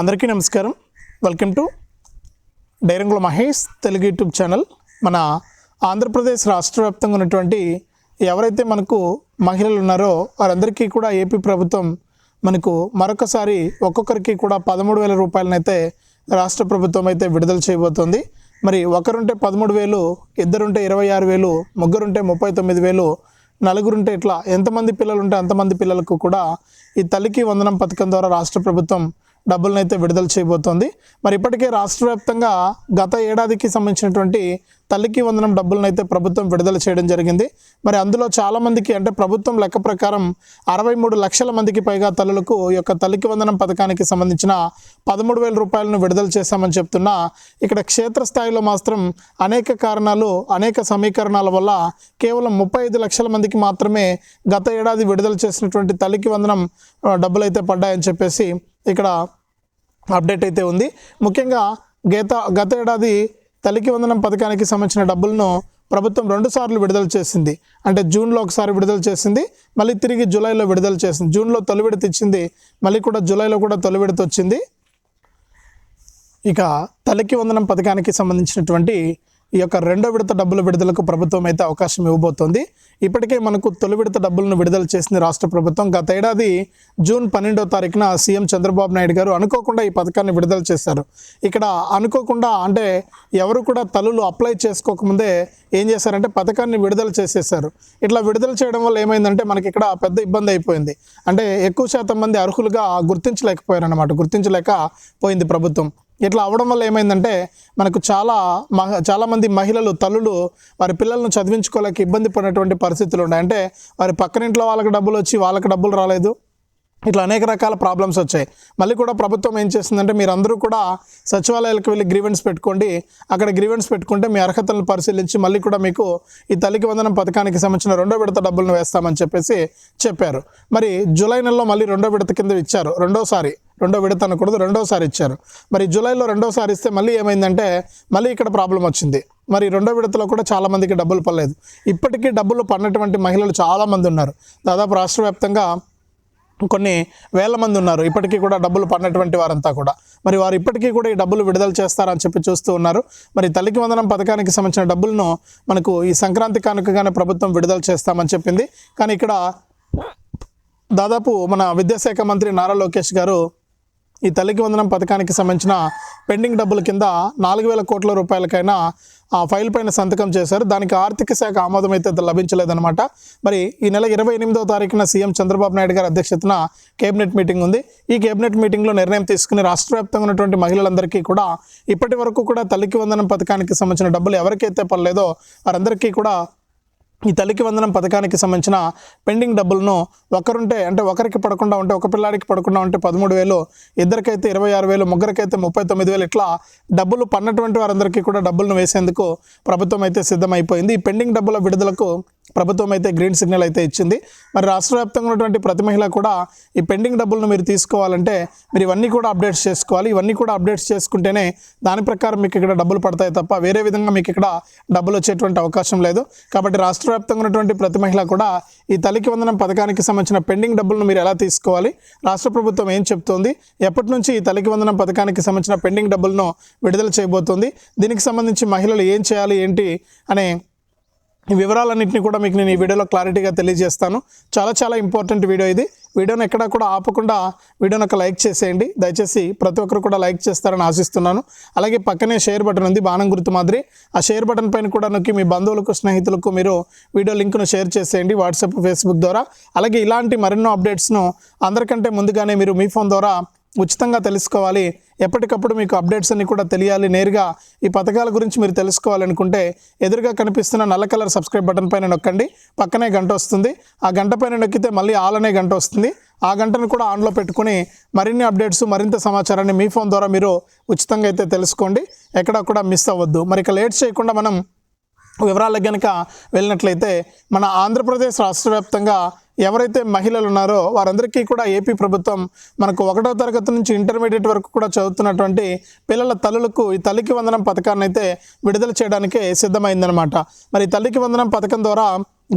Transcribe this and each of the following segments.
అందరికీ నమస్కారం. Welcome to డైరంగుల మహేష్ తెలుగు యూట్యూబ్ ఛానల్. మన ఆంధ్రప్రదేశ్ రాష్ట్ర వ్యాప్తంగా ఉన్నటువంటి ఎవరైతే మనకు మహిళలు ఉన్నారో వారందరికీ కూడా ఏపీ ప్రభుత్వం మనకు మరొకసారి ఒక్కొక్కరికి కూడా పదమూడు వేల రూపాయలనైతే రాష్ట్ర ప్రభుత్వం అయితే విడుదల చేయబోతోంది. మరి ఒకరుంటే పదమూడు వేలు ఇద్దరుంటే ఇరవై ఆరు వేలు ముగ్గురుంటే ముప్పై తొమ్మిది వేలు నలుగురుంటే ఇట్లా ఎంతమంది పిల్లలు ఉంటే అంతమంది పిల్లలకు కూడా ఈ తల్లికి వందనం పథకం ద్వారా రాష్ట్ర ప్రభుత్వం డబ్బులను అయితే విడుదల చేయబోతోంది. మరి ఇప్పటికే రాష్ట్ర వ్యాప్తంగా గత ఏడాదికి సంబంధించినటువంటి తల్లికి వందనం డబ్బులను అయితే ప్రభుత్వం విడుదల చేయడం జరిగింది. మరి అందులో చాలా మందికి అంటే ప్రభుత్వం లెక్క ప్రకారం అరవై మూడు లక్షల మందికి పైగా తల్లులకు ఈ యొక్క తల్లికి వందనం పథకానికి సంబంధించిన పదమూడు వేల రూపాయలను విడుదల చేశామని చెప్తున్నా ఇక్కడ క్షేత్రస్థాయిలో మాత్రం అనేక కారణాలు అనేక సమీకరణాల వల్ల కేవలం ముప్పై ఐదు లక్షల మందికి మాత్రమే గత ఏడాది విడుదల చేసినటువంటి తల్లికి వందనం డబ్బులైతే డబ్బులు అయితే పడ్డాయని చెప్పేసి ఇక్కడ అప్డేట్ అయితే ఉంది. ముఖ్యంగా గత గత ఏడాది తల్లికి వందనం పథకానికి సంబంధించిన డబ్బులను ప్రభుత్వం రెండుసార్లు విడుదల చేసింది. అంటే జూన్లో ఒకసారి విడుదల చేసింది మళ్ళీ తిరిగి జూలైలో విడుదల చేసింది. జూన్లో తొలి విడత ఇచ్చింది మళ్ళీ కూడా జూలైలో కూడా తొలి విడత వచ్చింది. ఇక తల్లికి వందనం పథకానికి సంబంధించినటువంటి ఈ యొక్క రెండో విడత డబ్బుల విడుదలకు ప్రభుత్వం అయితే అవకాశం ఇవ్వబోతోంది. ఇప్పటికే మనకు తొలి విడత డబ్బులను విడుదల చేసింది రాష్ట్ర ప్రభుత్వం. గత ఏడాది జూన్ పన్నెండో తారీఖున సీఎం చంద్రబాబు నాయుడు గారు అనుకోకుండా ఈ పథకాన్ని విడుదల చేశారు. ఇక్కడ అనుకోకుండా అంటే ఎవరు కూడా తల్లులు అప్లై చేసుకోకముందే ఏం చేశారంటే పథకాన్ని విడుదల చేసేసారు ఇట్లా విడుదల చేయడం వల్ల ఏమైందంటే మనకి ఇక్కడ పెద్ద ఇబ్బంది అయిపోయింది. అంటే ఎక్కువ శాతం మంది అర్హులుగా గుర్తించలేకపోయారు అనమాట గుర్తించలేక పోయింది ప్రభుత్వం. ఇట్లా అవడం వల్ల ఏమైందంటే మనకు చాలా మహ చాలామంది మహిళలు తల్లులు వారి పిల్లలను చదివించుకోలేక ఇబ్బంది పడినటువంటి పరిస్థితులు ఉన్నాయి. అంటే వారి పక్కనింట్లో వాళ్ళకి డబ్బులు వచ్చి వాళ్ళకి డబ్బులు రాలేదు. ఇట్లా అనేక రకాల ప్రాబ్లమ్స్ వచ్చాయి. మళ్ళీ కూడా ప్రభుత్వం ఏం చేసిందంటే మీరందరూ కూడా సచివాలయాలకు వెళ్ళి గ్రీవెన్స్ పెట్టుకోండి. అక్కడ గ్రీవెన్స్ పెట్టుకుంటే మీ అర్హతలను పరిశీలించి మళ్ళీ కూడా మీకు ఈ తల్లికి వందనం పథకానికి సంబంధించిన రెండో విడత డబ్బులను వేస్తామని చెప్పేసి చెప్పారు. మరి జూలై నెలలో మళ్ళీ రెండో విడత కింద ఇచ్చారు. రెండోసారి రెండో విడత అనకూడదు రెండోసారి ఇచ్చారు. మరి జూలైలో రెండోసారి ఇస్తే మళ్ళీ ఏమైందంటే మళ్ళీ ఇక్కడ ప్రాబ్లం వచ్చింది. మరి రెండో విడతలో కూడా చాలామందికి డబ్బులు పడలేదు. ఇప్పటికీ డబ్బులు పడినటువంటి మహిళలు చాలామంది ఉన్నారు. దాదాపు రాష్ట్ర వ్యాప్తంగా కొన్ని వేల మంది ఉన్నారు. ఇప్పటికీ కూడా డబ్బులు పడినటువంటి వారంతా కూడా. మరి వారు ఇప్పటికీ కూడా ఈ డబ్బులు విడుదల చేస్తారని చెప్పి చూస్తూ ఉన్నారు. మరి తల్లికి వందనం పథకానికి సంబంధించిన డబ్బులను మనకు ఈ సంక్రాంతి కానుకగానే ప్రభుత్వం విడుదల చేస్తామని చెప్పింది. కానీ ఇక్కడ దాదాపు మన విద్యాశాఖ మంత్రి నారా లోకేష్ గారు ఈ తల్లికి వందనం పథకానికి సంబంధించిన పెండింగ్ డబ్బుల కింద నాలుగు వేల కోట్ల రూపాయలకైనా ఆ ఫైల్ పైన సంతకం చేశారు. దానికి ఆర్థిక శాఖ ఆమోదం అయితే లభించలేదన్నమాట. మరి ఈ నెల ఇరవై ఎనిమిదో తారీఖున సీఎం చంద్రబాబు నాయుడు గారి అధ్యక్షతన కేబినెట్ మీటింగ్ ఉంది. ఈ కేబినెట్ మీటింగ్లో నిర్ణయం తీసుకుని రాష్ట్ర వ్యాప్తంగా ఉన్నటువంటి మహిళలందరికీ కూడా ఇప్పటి వరకు కూడా తల్లికి వందనం పథకానికి సంబంధించిన డబ్బులు ఎవరికైతే పడలేదో వారందరికీ కూడా ఈ తల్లికి వందనం పథకానికి సంబంధించిన పెండింగ్ డబ్బులను ఒకరుంటే అంటే ఒకరికి పడకుండా ఉంటే ఒక పిల్లాడికి పడకుండా ఉంటే పదమూడు వేలు ఇద్దరికైతే ఇరవై ఆరు వేలు ముగ్గురికైతే ముప్పై తొమ్మిది వేలు ఇట్లా డబ్బులు పన్నటువంటి వారందరికీ కూడా డబ్బులను వేసేందుకు ప్రభుత్వం అయితే సిద్ధమైపోయింది. ఈ పెండింగ్ డబ్బుల విడుదలకు ప్రభుత్వం అయితే గ్రీన్ సిగ్నల్ అయితే ఇచ్చింది. మరి రాష్ట్ర వ్యాప్తంగా ఉన్నటువంటి ప్రతి మహిళ కూడా ఈ పెండింగ్ డబ్బులను మీరు తీసుకోవాలంటే మీరు ఇవన్నీ కూడా అప్డేట్స్ చేసుకోవాలి. ఇవన్నీ కూడా అప్డేట్స్ చేసుకుంటేనే దాని ప్రకారం మీకు ఇక్కడ డబ్బులు పడతాయి తప్ప వేరే విధంగా మీకు ఇక్కడ డబ్బులు వచ్చేటువంటి అవకాశం లేదు. కాబట్టి రాష్ట్ర వ్యాప్తంగా ఉన్నటువంటి ప్రతి మహిళ కూడా ఈ తల్లికి వందనం పథకానికి సంబంధించిన పెండింగ్ డబ్బులను మీరు ఎలా తీసుకోవాలి? రాష్ట్ర ప్రభుత్వం ఏం చెప్తోంది? ఎప్పటి నుంచి ఈ తల్లికి వందనం పథకానికి సంబంధించిన పెండింగ్ డబ్బులను విడుదల చేయబోతోంది? దీనికి సంబంధించి మహిళలు ఏం చేయాలి? ఏంటి? అనే ఈ వివరాలన్నింటినీ కూడా మీకు నేను ఈ వీడియోలో క్లారిటీగా తెలియజేస్తాను. చాలా చాలా ఇంపార్టెంట్ వీడియో ఇది. వీడియోని ఎక్కడా కూడా ఆపకుండా వీడియోని ఒక లైక్ చేసేయండి. దయచేసి ప్రతి ఒక్కరు కూడా లైక్ చేస్తారని ఆశిస్తున్నాను. అలాగే పక్కనే షేర్ బటన్ ఉంది బాణం గుర్తు మాదిరి. ఆ షేర్ బటన్ పైన కూడా నొక్కి మీ బంధువులకు స్నేహితులకు మీరు వీడియో లింక్ను షేర్ చేసేయండి వాట్సాప్ ఫేస్బుక్ ద్వారా. అలాగే ఇలాంటి మరెన్నో అప్డేట్స్ను అందరికంటే ముందుగానే మీరు మీ ఫోన్ ద్వారా ఉచితంగా తెలుసుకోవాలి. ఎప్పటికప్పుడు మీకు అప్డేట్స్ అన్ని కూడా తెలియాలి. నేరుగా ఈ పథకాల గురించి మీరు తెలుసుకోవాలనుకుంటే ఎదురుగా కనిపిస్తున్న నల్ల కలర్ సబ్స్క్రైబ్ బటన్ పైన నొక్కండి. పక్కనే గంట వస్తుంది. ఆ గంట పైన నొక్కితే మళ్ళీ ఆల్ అనే గంట వస్తుంది. ఆ గంటను కూడా ఆన్లో పెట్టుకుని మరిన్ని అప్డేట్స్ మరింత సమాచారాన్ని మీ ఫోన్ ద్వారా మీరు ఉచితంగా అయితే తెలుసుకోండి. ఎక్కడ కూడా మిస్ అవ్వద్దు. మరి ఇక లేట్ చేయకుండా మనం వివరాలకు కనుక వెళ్ళినట్లయితే మన ఆంధ్రప్రదేశ్ రాష్ట్ర వ్యాప్తంగా ఎవరైతే మహిళలు ఉన్నారో వారందరికీ కూడా ఏపీ ప్రభుత్వం మనకు ఒకటో తరగతి నుంచి ఇంటర్మీడియట్ వరకు కూడా చదువుతున్నటువంటి పిల్లల తల్లులకు ఈ తల్లికి వందనం పథకాన్ని అయితే విడుదల చేయడానికే సిద్ధమైందనమాట మరి తల్లికి వందనం పథకం ద్వారా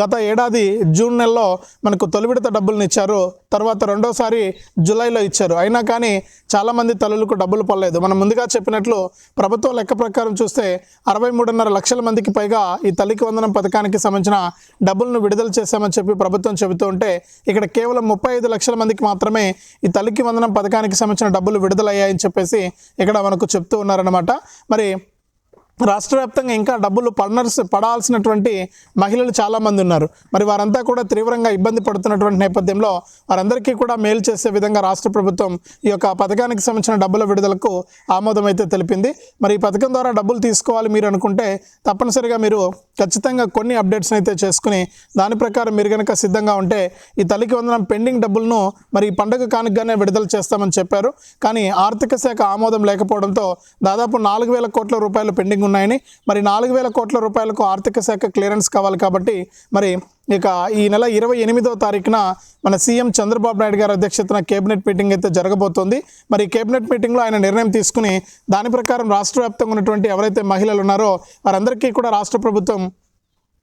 గత ఏడాది జూన్ నెలలో మనకు తొలి విడత డబ్బులను ఇచ్చారు. తర్వాత రెండోసారి జూలైలో ఇచ్చారు. అయినా కానీ చాలామంది తల్లులకు డబ్బులు పడలేదు. మనం ముందుగా చెప్పినట్లు ప్రభుత్వం లెక్క ప్రకారం చూస్తే అరవై మూడున్నర లక్షల మందికి పైగా ఈ తల్లికి వందనం పథకానికి సంబంధించిన డబ్బులను విడుదల చేశామని చెప్పి ప్రభుత్వం చెబుతూ ఉంటే ఇక్కడ కేవలం ముప్పై ఐదు లక్షల మందికి మాత్రమే ఈ తల్లికి వందనం పథకానికి సంబంధించిన డబ్బులు విడుదలయ్యాయని చెప్పేసి ఇక్కడ మనకు చెప్తూ ఉన్నారనమాట మరి రాష్ట్ర వ్యాప్తంగా ఇంకా డబ్బులు పడనర్స్ పడాల్సినటువంటి మహిళలు చాలామంది ఉన్నారు. మరి వారంతా కూడా తీవ్రంగా ఇబ్బంది పడుతున్నటువంటి నేపథ్యంలో వారందరికీ కూడా మేలు చేసే విధంగా రాష్ట్ర ప్రభుత్వం ఈ యొక్క పథకానికి సంబంధించిన డబ్బుల విడుదలకు ఆమోదం అయితే తెలిపింది. మరి ఈ పథకం ద్వారా డబ్బులు తీసుకోవాలి మీరు అనుకుంటే తప్పనిసరిగా మీరు ఖచ్చితంగా కొన్ని అప్డేట్స్ అయితే చేసుకుని దాని ప్రకారం మీరు కనుక సిద్ధంగా ఉంటే ఈ తల్లికి వందనం పెండింగ్ డబ్బులను మరి ఈ పండుగ కానుకగానే విడుదల చేస్తామని చెప్పారు. కానీ ఆర్థిక శాఖ ఆమోదం లేకపోవడంతో దాదాపు నాలుగు వేల కోట్ల రూపాయలు పెండింగ్ ఉన్నాయని. మరి నాలుగు వేల కోట్ల రూపాయలకు ఆర్థిక శాఖ క్లియరెన్స్ కావాలి కాబట్టి మరి ఇక ఈ నెల ఇరవై ఎనిమిదో తారీఖున మన సీఎం చంద్రబాబు నాయుడు గారి అధ్యక్షతన కేబినెట్ మీటింగ్ అయితే జరగబోతోంది. మరి కేబినెట్ మీటింగ్లో ఆయన నిర్ణయం తీసుకుని దాని ప్రకారం రాష్ట్ర వ్యాప్తంగా ఉన్నటువంటి ఎవరైతే మహిళలు ఉన్నారో వారందరికీ కూడా రాష్ట్ర ప్రభుత్వం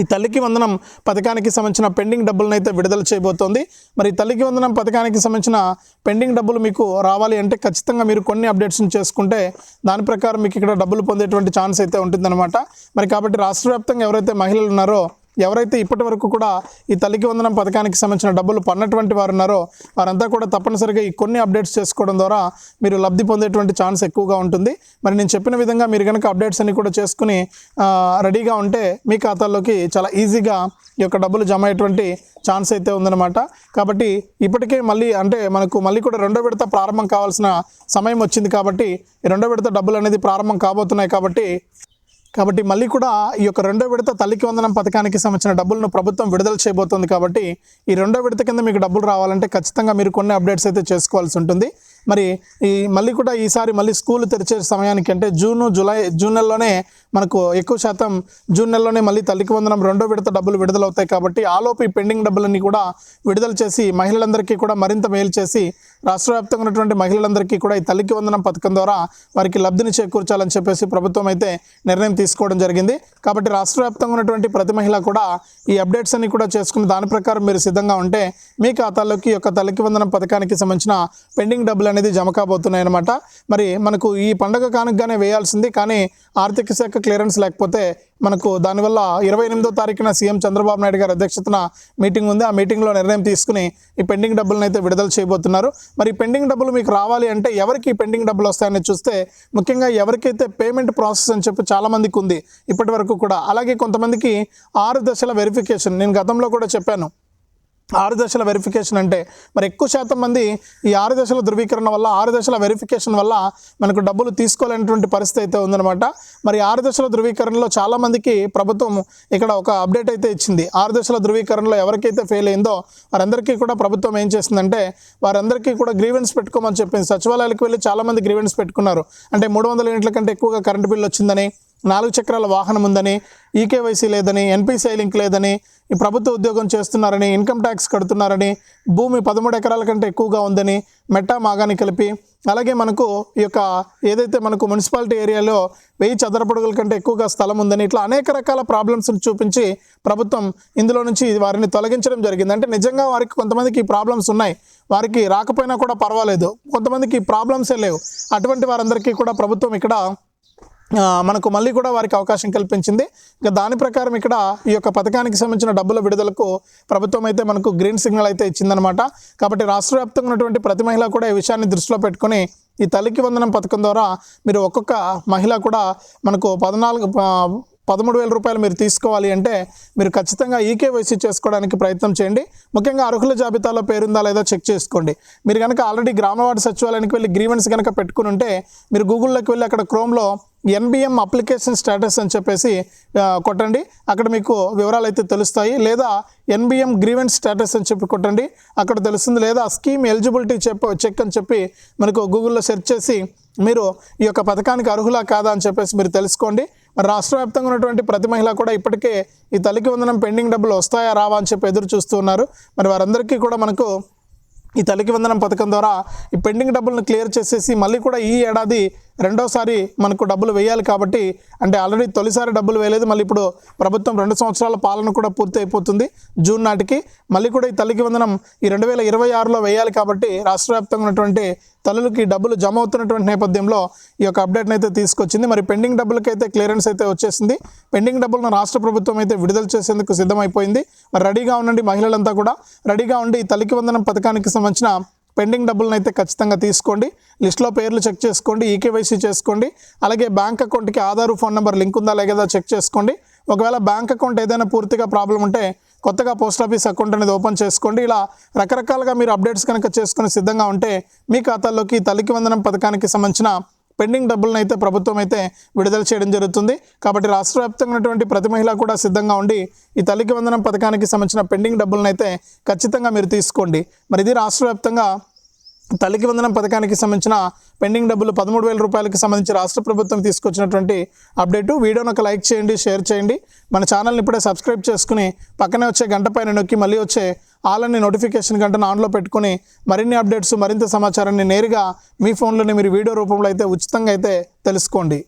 ఈ తల్లికి వందనం పథకానికి సంబంధించిన పెండింగ్ డబ్బులను అయితే విడుదల చేయబోతోంది. మరి తల్లికి వందనం పథకానికి సంబంధించిన పెండింగ్ డబ్బులు మీకు రావాలి అంటే ఖచ్చితంగా మీరు కొన్ని అప్డేట్స్ని చేసుకుంటే దాని ప్రకారం మీకు ఇక్కడ డబ్బులు పొందేటువంటి ఛాన్స్ అయితే ఉంటుందన్నమాట. మరి కాబట్టి రాష్ట్ర ఎవరైతే మహిళలు ఉన్నారో ఎవరైతే ఇప్పటి వరకు కూడా ఈ తల్లికి వందనం పథకానికి సంబంధించిన డబ్బులు పన్నటువంటి వారు ఉన్నారో వారంతా కూడా తప్పనిసరిగా ఈ కొన్ని అప్డేట్స్ చేసుకోవడం ద్వారా మీరు లబ్ధి పొందేటువంటి ఛాన్స్ ఎక్కువగా ఉంటుంది. మరి నేను చెప్పిన విధంగా మీరు కనుక అప్డేట్స్ అన్ని కూడా చేసుకుని రెడీగా ఉంటే మీ ఖాతాల్లోకి చాలా ఈజీగా ఈ యొక్క డబ్బులు జమ అయ్యేటువంటి ఛాన్స్ అయితే ఉందన్నమాట. కాబట్టి ఇప్పటికే మళ్ళీ అంటే మనకు మళ్ళీ కూడా రెండో విడత ప్రారంభం కావాల్సిన సమయం వచ్చింది కాబట్టి రెండో విడత డబ్బులు అనేది ప్రారంభం కాబోతున్నాయి కాబట్టి కాబట్టి మళ్ళీ కూడా ఈ యొక్క రెండో విడత తల్లికి వందనం పథకానికి సంబంధించిన డబ్బులను ప్రభుత్వం విడుదల చేయబోతోంది కాబట్టి ఈ రెండో విడత కింద మీకు డబ్బులు రావాలంటే ఖచ్చితంగా మీరు కొన్ని అప్డేట్స్ అయితే చేసుకోవాల్సి ఉంటుంది. మరి ఈ మళ్ళీ కూడా ఈసారి మళ్ళీ స్కూల్ తెరిచే సమయానికి అంటే జూను జూలై జూన్ నెలలోనే మనకు ఎక్కువ శాతం జూన్ నెలలోనే మళ్ళీ తల్లికి వందనం రెండో విడత డబ్బులు విడుదలవుతాయి కాబట్టి ఆలోపు ఈ పెండింగ్ డబ్బులన్నీ కూడా విడుదల చేసి మహిళలందరికీ కూడా మరింత మేలు చేసి రాష్ట్ర వ్యాప్తంగా ఉన్నటువంటి మహిళలందరికీ కూడా ఈ తల్లికి వందనం పథకం ద్వారా వారికి లబ్ధిని చేకూర్చాలని చెప్పేసి ప్రభుత్వం అయితే నిర్ణయం తీసుకోవడం జరిగింది. కాబట్టి రాష్ట్ర వ్యాప్తంగా ఉన్నటువంటి ప్రతి మహిళ కూడా ఈ అప్డేట్స్ అన్ని కూడా చేసుకుని దాని ప్రకారం మీరు సిద్ధంగా ఉంటే మీ ఖాతాలోకి యొక్క తల్లికి వందనం పథకానికి సంబంధించిన పెండింగ్ డబ్బులు అనేది జమ కాబోతున్నాయి అనమాట మరి మనకు ఈ పండగ కానుకగానే వేయాల్సింది. కానీ ఆర్థిక శాఖ క్లియరెన్స్ లేకపోతే మనకు దానివల్ల ఇరవై ఎనిమిదో తారీఖున సీఎం చంద్రబాబు నాయుడు గారి అధ్యక్షతన మీటింగ్ ఉంది. ఆ మీటింగ్లో నిర్ణయం తీసుకుని ఈ పెండింగ్ డబ్బులను అయితే విడుదల చేయబోతున్నారు. మరి పెండింగ్ డబ్బులు మీకు రావాలి అంటే ఎవరికి పెండింగ్ డబ్బులు వస్తాయని చూస్తే ముఖ్యంగా ఎవరికైతే పేమెంట్ ప్రాసెస్ అని చెప్పి చాలామందికి ఉంది ఇప్పటి వరకు కూడా. అలాగే కొంతమందికి ఆరు దశల వెరిఫికేషన్ నేను గతంలో కూడా చెప్పాను. ఆరు దశల వెరిఫికేషన్ అంటే మరి ఎక్కువ శాతం మంది ఈ ఆరు దశల ధృవీకరణ వల్ల ఆరు దశల వెరిఫికేషన్ వల్ల మనకు డబ్బులు తీసుకోలేనటువంటి పరిస్థితి అయితే ఉందన్నమాట. మరి ఆరు దశల ధృవీకరణలో చాలామందికి ప్రభుత్వం ఇక్కడ ఒక అప్డేట్ అయితే ఇచ్చింది. ఆరు దశల ధృవీకరణలో ఎవరికైతే ఫెయిల్ అయిందో వారందరికీ కూడా ప్రభుత్వం ఏం చేసిందంటే వారందరికీ కూడా గ్రీవెన్స్ పెట్టుకోమని చెప్పింది సచివాలయాలకు వెళ్ళి చాలామంది గ్రీవెన్స్ పెట్టుకున్నారు. అంటే మూడు వందల యూనిట్ల కంటే ఎక్కువగా కరెంటు బిల్లు వచ్చిందని నాలుగు చక్రాల వాహనం ఉందని ఈకేవైసీ లేదని ఎన్పిసిఐ లింక్ లేదని ప్రభుత్వ ఉద్యోగం చేస్తున్నారని ఇన్కమ్ ట్యాక్స్ కడుతున్నారని భూమి పదమూడు ఎకరాల కంటే ఎక్కువగా ఉందని మెట్టా మాగాని కలిపి అలాగే మనకు ఈ యొక్క ఏదైతే మనకు మున్సిపాలిటీ ఏరియాలో వెయ్యి చదరపడుగుల కంటే ఎక్కువగా స్థలం ఉందని ఇట్లా అనేక రకాల ప్రాబ్లమ్స్ని చూపించి ప్రభుత్వం ఇందులో నుంచి వారిని తొలగించడం జరిగింది. అంటే నిజంగా వారికి కొంతమందికి ఈ ప్రాబ్లమ్స్ ఉన్నాయి. వారికి రాకపోయినా కూడా పర్వాలేదు. కొంతమందికి ఈ ప్రాబ్లమ్సే లేవు. అటువంటి వారందరికీ కూడా ప్రభుత్వం ఇక్కడ మనకు మళ్ళీ కూడా వారికి అవకాశం కల్పించింది. ఇంకా దాని ప్రకారం ఇక్కడ ఈ యొక్క పథకానికి సంబంధించిన డబ్బుల విడుదలకు ప్రభుత్వం అయితే మనకు గ్రీన్ సిగ్నల్ అయితే ఇచ్చిందనమాట కాబట్టి రాష్ట్ర వ్యాప్తంగా ఉన్నటువంటి ప్రతి మహిళ కూడా ఈ విషయాన్ని దృష్టిలో పెట్టుకుని ఈ తల్లికి వందనం పథకం ద్వారా మీరు ఒక్కొక్క మహిళ కూడా మనకు పద్నాలుగు పదమూడు వేల రూపాయలు మీరు తీసుకోవాలి అంటే మీరు ఖచ్చితంగా ఈకేవైసీ చేసుకోవడానికి ప్రయత్నం చేయండి. ముఖ్యంగా అర్హుల జాబితాలో పేరుందా లేదా చెక్ చేసుకోండి. మీరు కనుక ఆల్రెడీ గ్రామవార్డు సచివాలయానికి వెళ్ళి గ్రీవెన్స్ కనుక పెట్టుకుని ఉంటే మీరు గూగుల్లోకి వెళ్ళి అక్కడ క్రోమ్లో ఎన్బిఎం అప్లికేషన్ స్టేటస్ అని చెప్పేసి కొట్టండి. అక్కడ మీకు వివరాలు అయితే తెలుస్తాయి. లేదా ఎన్బిఎం గ్రీవెన్స్ స్టేటస్ అని చెప్పి కొట్టండి. అక్కడ తెలుస్తుంది. లేదా స్కీమ్ ఎలిజిబిలిటీ చెప్ చెక్ అని చెప్పి మనకు గూగుల్లో సెర్చ్ చేసి మీరు ఈ యొక్క పథకానికి అర్హులా కాదా అని చెప్పేసి మీరు తెలుసుకోండి. మరి రాష్ట్ర వ్యాప్తంగా ఉన్నటువంటి ప్రతి మహిళ కూడా ఇప్పటికే ఈ తల్లికి వందనం పెండింగ్ డబ్బులు వస్తాయా రావా అని చెప్పి ఎదురు చూస్తూ ఉన్నారు. మరి వారందరికీ కూడా మనకు ఈ తల్లికి వందనం పథకం ద్వారా ఈ పెండింగ్ డబ్బులను క్లియర్ చేసేసి మళ్ళీ కూడా ఈ ఏడాది రెండోసారి మనకు డబ్బులు వేయాలి కాబట్టి అంటే ఆల్రెడీ తొలిసారి డబ్బులు వేయలేదు. మళ్ళీ ఇప్పుడు ప్రభుత్వం రెండు సంవత్సరాల పాలన కూడా పూర్తి అయిపోతుంది జూన్ నాటికి. మళ్ళీ కూడా ఈ తల్లికి వందనం ఈ రెండు వేల ఇరవై ఆరులో వేయాలి కాబట్టి రాష్ట్ర వ్యాప్తంగా ఉన్నటువంటి తల్లులకి డబ్బులు జమ అవుతున్నటువంటి నేపథ్యంలో ఈ యొక్క అప్డేట్ని అయితే తీసుకొచ్చింది. మరి పెండింగ్ డబ్బులకైతే క్లియరెన్స్ అయితే వచ్చేసింది. పెండింగ్ డబ్బులను రాష్ట్ర ప్రభుత్వం అయితే విడుదల చేసేందుకు సిద్ధమైపోయింది. మరి రెడీగా ఉండండి మహిళలంతా కూడా. రెడీగా ఉండి తల్లికి వందనం పథకానికి సంబంధించిన పెండింగ్ డబ్బులను అయితే ఖచ్చితంగా తీసుకోండి. లిస్ట్లో పేర్లు చెక్ చేసుకోండి. ఈకేవైసీ చేసుకోండి. అలాగే బ్యాంక్ అకౌంట్కి ఆధార్ ఫోన్ నెంబర్ లింక్ ఉందా లేదా చెక్ చేసుకోండి. ఒకవేళ బ్యాంక్ అకౌంట్ ఏదైనా పూర్తిగా ప్రాబ్లం ఉంటే కొత్తగా పోస్ట్ ఆఫీస్ అకౌంట్ అనేది ఓపెన్ చేసుకోండి. ఇలా రకరకాలుగా మీరు అప్డేట్స్ కనుక చేసుకుని సిద్ధంగా ఉంటే మీ ఖాతాల్లోకి తల్లికి వందనం పథకానికి సంబంధించిన పెండింగ్ డబ్బులను అయితే ప్రభుత్వం అయితే విడుదల చేయడం జరుగుతుంది. కాబట్టి రాష్ట్ర వ్యాప్తంగా ఉన్నటువంటి ప్రతి మహిళ కూడా సిద్ధంగా ఉండి ఈ తల్లికి వందనం పథకానికి సంబంధించిన పెండింగ్ డబ్బులను అయితే ఖచ్చితంగా మీరు తీసుకోండి. మరి ఇది రాష్ట్ర వ్యాప్తంగా తల్లికి వందనం పథకానికి సంబంధించిన పెండింగ్ డబ్బులు పదమూడు వేల రూపాయలకి సంబంధించి రాష్ట్ర ప్రభుత్వం తీసుకొచ్చినటువంటి అప్డేటు. వీడియోని ఒక లైక్ చేయండి షేర్ చేయండి. మన ఛానల్ని ఇప్పుడే సబ్స్క్రైబ్ చేసుకుని పక్కనే వచ్చే గంట పైన నొక్కి మళ్ళీ వచ్చే ఆల్ అన్ని నోటిఫికేషన్ గంటను ఆన్లో పెట్టుకొని మరిన్ని అప్డేట్స్ మరింత సమాచారాన్ని నేరుగా మీ ఫోన్లోనే మీరు వీడియో రూపంలో అయితే ఉచితంగా అయితే తెలుసుకోండి.